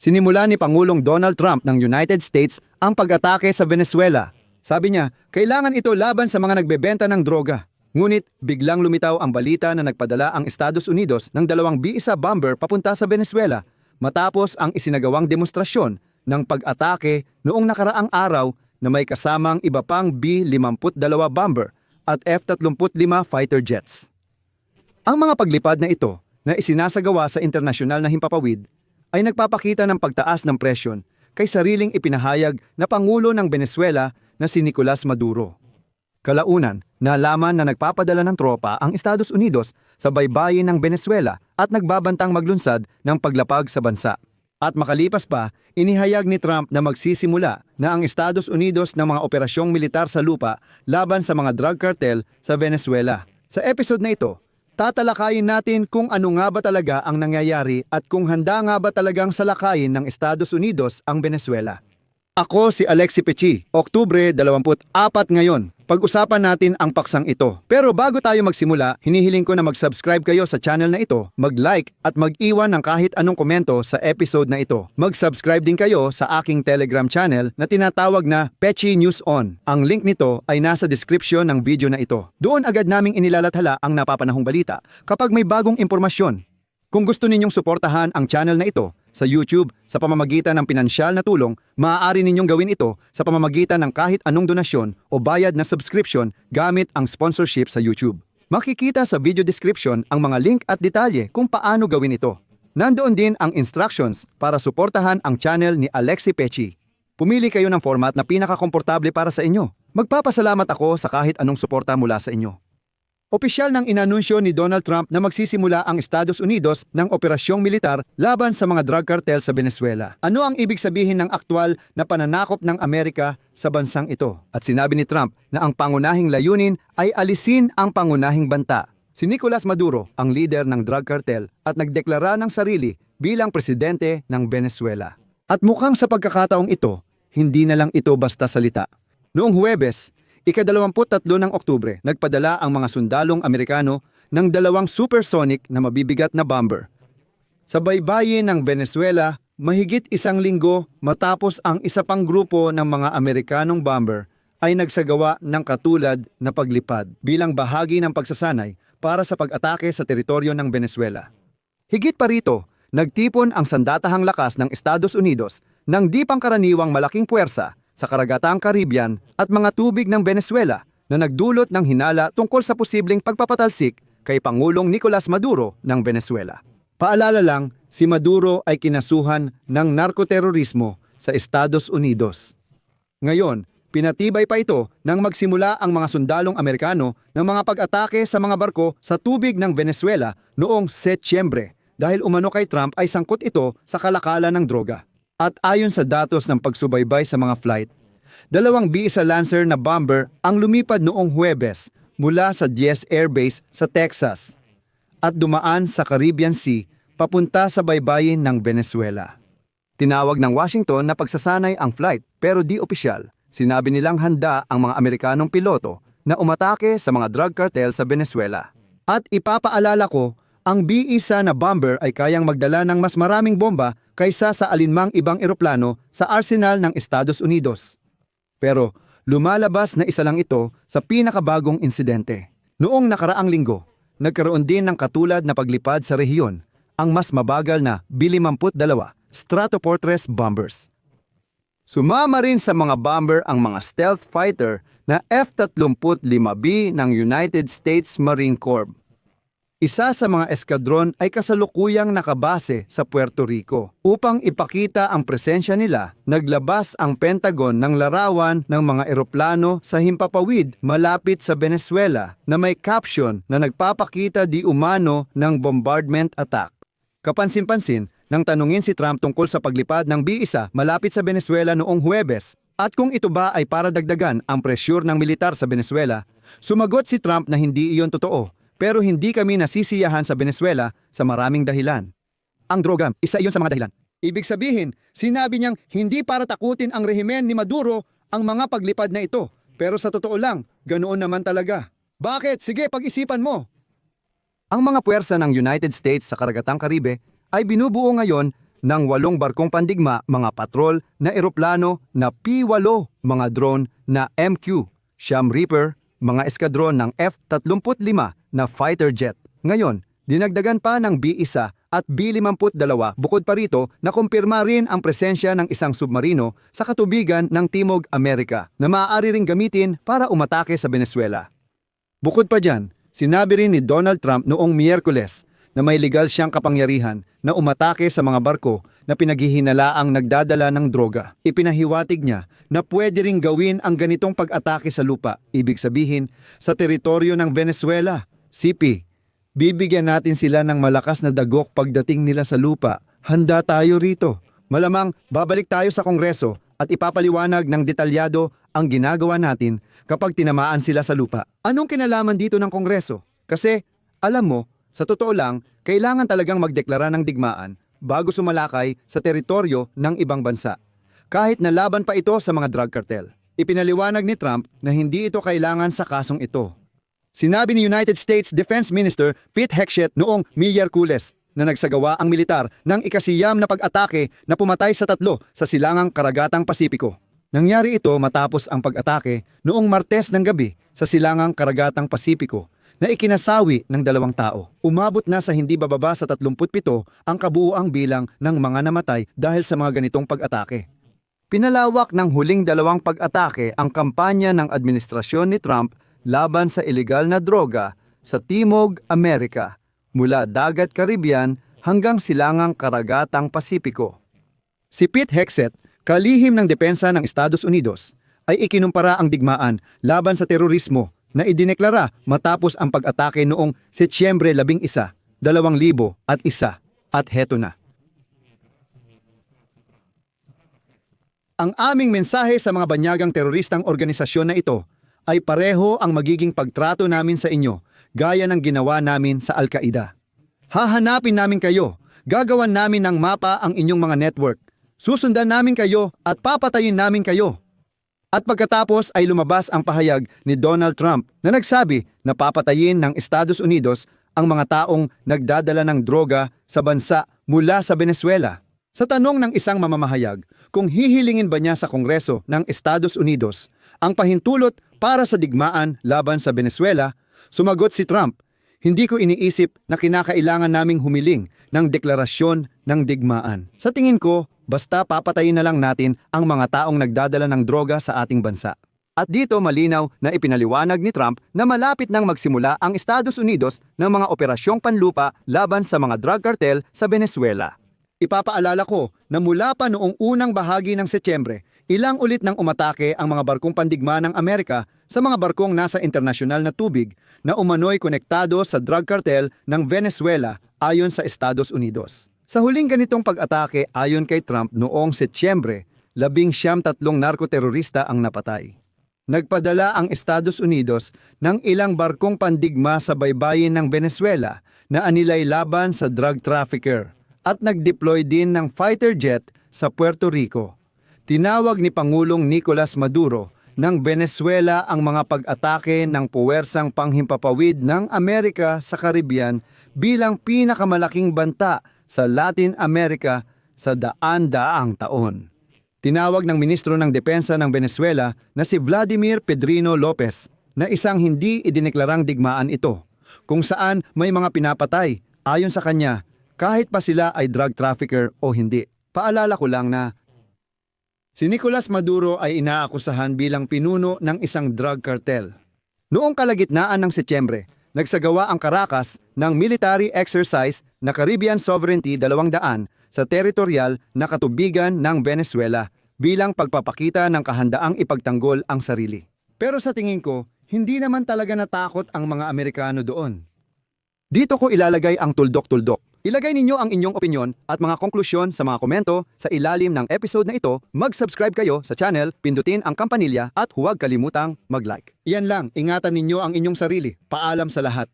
Sinimula ni Pangulong Donald Trump ng United States ang pag-atake sa Venezuela. Sabi niya, kailangan ito laban sa mga nagbebenta ng droga. Ngunit biglang lumitaw ang balita na nagpadala ang Estados Unidos ng dalawang B-1 bomber papunta sa Venezuela matapos ang isinagawang demonstrasyon ng pag-atake noong nakaraang araw na may kasamang iba pang B-52 bomber at F-35 fighter jets. Ang mga paglipad na ito na isinasagawa sa internasyonal na himpapawid ay nagpapakita ng pagtaas ng presyon kay sariling ipinahayag na Pangulo ng Venezuela na si Nicolas Maduro. Kalaunan, nalaman na nagpapadala ng tropa ang Estados Unidos sa baybayin ng Venezuela at nagbabantang maglunsad ng paglapag sa bansa. At makalipas pa, inihayag ni Trump na magsisimula na ang Estados Unidos ng mga operasyong militar sa lupa laban sa mga drug cartel sa Venezuela. Sa episode na ito, tatalakayin natin kung ano nga ba talaga ang nangyayari at kung handa nga ba talagang salakayin ng Estados Unidos ang Venezuela. Ako si Alexi Pechi, Oktubre 24 ngayon. Pag-usapan natin ang paksang ito. Pero bago tayo magsimula, hinihiling ko na mag-subscribe kayo sa channel na ito, mag-like at mag-iwan ng kahit anong komento sa episode na ito. Mag-subscribe din kayo sa aking Telegram channel na tinatawag na Pechi News On. Ang link nito ay nasa description ng video na ito. Doon agad naming inilalathala ang napapanahong balita kapag may bagong impormasyon. Kung gusto ninyong suportahan ang channel na ito sa YouTube sa pamamagitan ng pinansyal na tulong, maaari ninyong gawin ito sa pamamagitan ng kahit anong donasyon o bayad na subscription gamit ang sponsorship sa YouTube. Makikita sa video description ang mga link at detalye kung paano gawin ito. Nandoon din ang instructions para suportahan ang channel ni Alexi Pechi. Pumili kayo ng format na pinakakomportable para sa inyo. Magpapasalamat ako sa kahit anong suporta mula sa inyo. Opisyal ng inanunsyo ni Donald Trump na magsisimula ang Estados Unidos ng operasyong militar laban sa mga drug cartel sa Venezuela. Ano ang ibig sabihin ng aktwal na pananakop ng Amerika sa bansang ito? At sinabi ni Trump na ang pangunahing layunin ay alisin ang pangunahing banta. Si Nicolas Maduro ang leader ng drug cartel at nagdeklara ng sarili bilang presidente ng Venezuela. At mukhang sa pagkakataong ito, hindi na lang ito basta salita. Noong Huwebes, Ikadalawamput-tatlo ng Oktubre, nagpadala ang mga sundalong Amerikano ng dalawang supersonic na mabibigat na bomber. Sa baybayin ng Venezuela, mahigit isang linggo matapos ang isa pang grupo ng mga Amerikanong bomber ay nagsagawa ng katulad na paglipad bilang bahagi ng pagsasanay para sa pag-atake sa teritoryo ng Venezuela. Higit pa rito, nagtipon ang sandatahang lakas ng Estados Unidos ng di pangkaraniwang malaking puwersa sa karagatang Caribbean at mga tubig ng Venezuela na nagdulot ng hinala tungkol sa posibleng pagpapatalsik kay Pangulong Nicolas Maduro ng Venezuela. Paalala lang, si Maduro ay kinasuhan ng narkoterorismo sa Estados Unidos. Ngayon, pinatibay pa ito nang magsimula ang mga sundalong Amerikano ng mga pag-atake sa mga barko sa tubig ng Venezuela noong Setyembre dahil umano kay Trump ay sangkot ito sa kalakalan ng droga. At ayon sa datos ng pagsubaybay sa mga flight, dalawang B-1 Lancer na bomber ang lumipad noong Huwebes mula sa Diaz Air Base sa Texas at dumaan sa Caribbean Sea papunta sa baybayin ng Venezuela. Tinawag ng Washington na pagsasanay ang flight pero di opisyal. Sinabi nilang handa ang mga Amerikanong piloto na umatake sa mga drug cartel sa Venezuela. At ipapaalala ko, ang B-1 na bomber ay kayang magdala ng mas maraming bomba kaysa sa alinmang ibang eroplano sa arsenal ng Estados Unidos. Pero lumalabas na isa lang ito sa pinakabagong insidente. Noong nakaraang linggo, nagkaroon din ng katulad na paglipad sa rehiyon ang mas mabagal na B-52 Stratofortress bombers. Sumama rin sa mga bomber ang mga stealth fighter na F-35B ng United States Marine Corps. Isa sa mga eskadron ay kasalukuyang nakabase sa Puerto Rico. Upang ipakita ang presensya nila, naglabas ang Pentagon ng larawan ng mga eroplano sa himpapawid malapit sa Venezuela na may caption na nagpapakita di umano ng bombardment attack. Kapansin-pansin, nang tanungin si Trump tungkol sa paglipad ng B-1 malapit sa Venezuela noong Huwebes at kung ito ba ay para dagdagan ang presyur ng militar sa Venezuela, sumagot si Trump na hindi iyon totoo pero hindi kami nasisiyahan sa Venezuela sa maraming dahilan. Ang droga, isa iyon sa mga dahilan. Ibig sabihin, sinabi niyang hindi para takutin ang rehimen ni Maduro ang mga paglipad na ito. Pero sa totoo lang, ganoon naman talaga. Bakit? Sige, pag-isipan mo. Ang mga puwersa ng United States sa Karagatang Karibe ay binubuo ngayon ng walong barkong pandigma, mga patrol na eroplano na P-8, mga drone na MQ, Sham Reaper, mga eskadron ng F-35 na fighter jet. Ngayon, dinagdagan pa ng B-1 at B-52 bukod pa rito na kumpirma rin ang presensya ng isang submarino sa katubigan ng Timog Amerika na maaari ring gamitin para umatake sa Venezuela. Bukod pa dyan, sinabi rin ni Donald Trump noong Miyerkules na may legal siyang kapangyarihan na umatake sa mga barko na pinaghihinalaang nagdadala ng droga. Ipinahiwatig niya na pwede ring gawin ang ganitong pag-atake sa lupa, ibig sabihin sa teritoryo ng Venezuela. CP, bibigyan natin sila ng malakas na dagok pagdating nila sa lupa. Handa tayo rito. Malamang babalik tayo sa Kongreso at ipapaliwanag ng detalyado ang ginagawa natin kapag tinamaan sila sa lupa. Anong kinalaman dito ng Kongreso? Kasi, alam mo, sa totoo lang, kailangan talagang magdeklara ng digmaan bago sumalakay sa teritoryo ng ibang bansa. Kahit na laban pa ito sa mga drug cartel. Ipinaliwanag ni Trump na hindi ito kailangan sa kasong ito. Sinabi ni United States Defense Minister Pete Hegseth noong Miyerkules na nagsagawa ang militar ng ikasiyam na pag-atake na pumatay sa tatlo sa silangang karagatang Pasipiko. Nangyari ito matapos ang pag-atake noong Martes ng gabi sa silangang karagatang Pasipiko na ikinasawi ng dalawang tao. Umabot na sa hindi bababa sa 37 ang kabuuang bilang ng mga namatay dahil sa mga ganitong pag-atake. Pinalawak ng huling dalawang pag-atake ang kampanya ng administrasyon ni Trump laban sa ilegal na droga sa Timog Amerika mula dagat Caribbean hanggang silangang karagatang Pasipiko. Si Pete Hegseth, kalihim ng depensa ng Estados Unidos, ay ikinumpara ang digmaan laban sa terorismo na idineklara matapos ang pag-atake noong Setyembre 11, 2001 at heto na. Ang aming mensahe sa mga banyagang teroristang organisasyon na ito ay pareho ang magiging pagtrato namin sa inyo gaya ng ginawa namin sa Al-Qaeda. Hahanapin namin kayo, gagawan namin ng mapa ang inyong mga network, susundan namin kayo at papatayin namin kayo. At pagkatapos ay lumabas ang pahayag ni Donald Trump na nagsabi na papatayin ng Estados Unidos ang mga taong nagdadala ng droga sa bansa mula sa Venezuela. Sa tanong ng isang mamamahayag kung hihilingin ba niya sa Kongreso ng Estados Unidos ang pahintulot para sa digmaan laban sa Venezuela, sumagot si Trump, hindi ko iniisip na kinakailangan naming humiling ng deklarasyon ng digmaan. Sa tingin ko, basta papatayin na lang natin ang mga taong nagdadala ng droga sa ating bansa. At dito malinaw na ipinaliwanag ni Trump na malapit nang magsimula ang Estados Unidos ng mga operasyong panlupa laban sa mga drug cartel sa Venezuela. Ipapaalala ko na mula pa noong unang bahagi ng Setyembre, ilang ulit nang umatake ang mga barkong pandigma ng Amerika sa mga barkong nasa internasyonal na tubig na umano'y konektado sa drug cartel ng Venezuela ayon sa Estados Unidos. Sa huling ganitong pag-atake ayon kay Trump noong Setyembre, labing siyam tatlong narkoterorista ang napatay. Nagpadala ang Estados Unidos ng ilang barkong pandigma sa baybayin ng Venezuela na anilay laban sa drug trafficker at nag-deploy din ng fighter jet sa Puerto Rico. Tinawag ni Pangulong Nicolas Maduro ng Venezuela ang mga pag-atake ng puwersang panghimpapawid ng Amerika sa Caribbean bilang pinakamalaking banta sa Latin America sa daan-daang taon. Tinawag ng Ministro ng Depensa ng Venezuela na si Vladimir Pedrino Lopez na isang hindi idineklarang digmaan ito, kung saan may mga pinapatay ayon sa kanya kahit pa sila ay drug trafficker o hindi. Paalala ko lang na si Nicolas Maduro ay inaakusahan bilang pinuno ng isang drug cartel. Noong kalagitnaan ng Setyembre, nagsagawa ang Caracas ng military exercise na Caribbean Sovereignty 200 sa teritorial na katubigan ng Venezuela bilang pagpapakita ng kahandaang ipagtanggol ang sarili. Pero sa tingin ko, hindi naman talaga natakot ang mga Amerikano doon. Dito ko ilalagay ang tuldok-tuldok. Ilagay ninyo ang inyong opinyon at mga konklusyon sa mga komento sa ilalim ng episode na ito. Mag-subscribe kayo sa channel, pindutin ang kampanilya at huwag kalimutang mag-like. Iyan lang, ingatan ninyo ang inyong sarili. Paalam sa lahat.